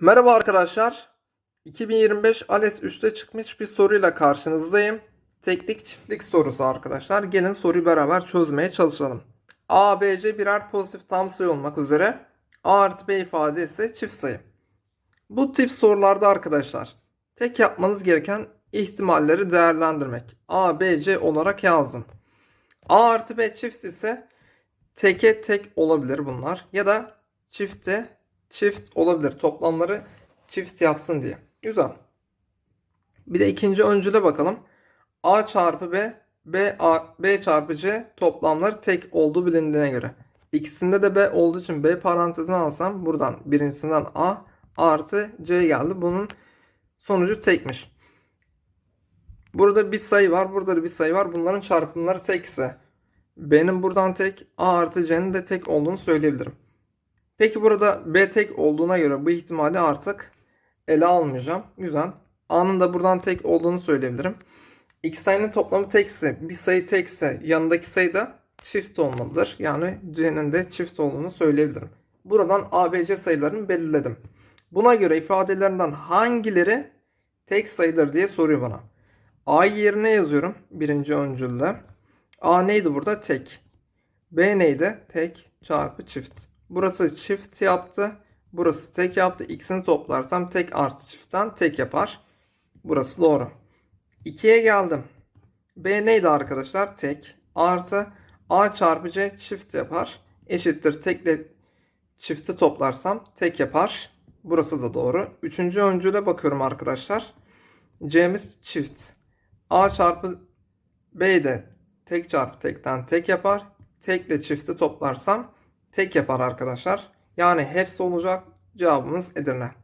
Merhaba arkadaşlar. 2025 ALES 3'te çıkmış bir soruyla karşınızdayım. Teklik çiftlik sorusu arkadaşlar. Gelin soruyu beraber çözmeye çalışalım. A, B, C birer pozitif tam sayı olmak üzere A artı B ifade ise çift sayı. Bu tip sorularda arkadaşlar tek yapmanız gereken ihtimalleri değerlendirmek. A, B, C olarak yazdım. A artı B çift ise teke tek olabilir bunlar. Ya da çifte çift olabilir. Toplamları çift yapsın diye. Güzel. Bir de ikinci öncüle bakalım. A çarpı B, B, A, B çarpı C toplamları tek olduğu bilindiğine göre. İkisinde de B olduğu için B parantezine alsam buradan birincisinden A artı C geldi. Bunun sonucu tekmiş. Burada bir sayı var. Burada da bir sayı var. Bunların çarpımları tekse B'nin buradan tek A artı C'nin de tek olduğunu söyleyebilirim. Peki burada B tek olduğuna göre bu ihtimali artık ele almayacağım. Güzel. A'nın da buradan tek olduğunu söyleyebilirim. İki sayının toplamı tekse, bir sayı tekse yanındaki sayı da çift olmalıdır. Yani C'nin de çift olduğunu söyleyebilirim. Buradan A, B, C sayılarını belirledim. Buna göre ifadelerinden hangileri tek sayıdır diye soruyor bana. A'yı yerine yazıyorum birinci öncülle. A neydi burada? Tek. B neydi? Tek çarpı çift. Burası çift yaptı. Burası tek yaptı. İkisini toplarsam tek artı çiftten tek yapar. Burası doğru. 2'ye geldim. B neydi arkadaşlar? Tek. Artı A çarpı C çift yapar. Eşittir tekle çifti toplarsam tek yapar. Burası da doğru. Üçüncü öncüle bakıyorum arkadaşlar. C'miz çift. A çarpı B de tek çarpı tekten tek yapar. Tekle çifti toplarsam tek yapar arkadaşlar. Yani hepsi olacak. Cevabımız Edirne.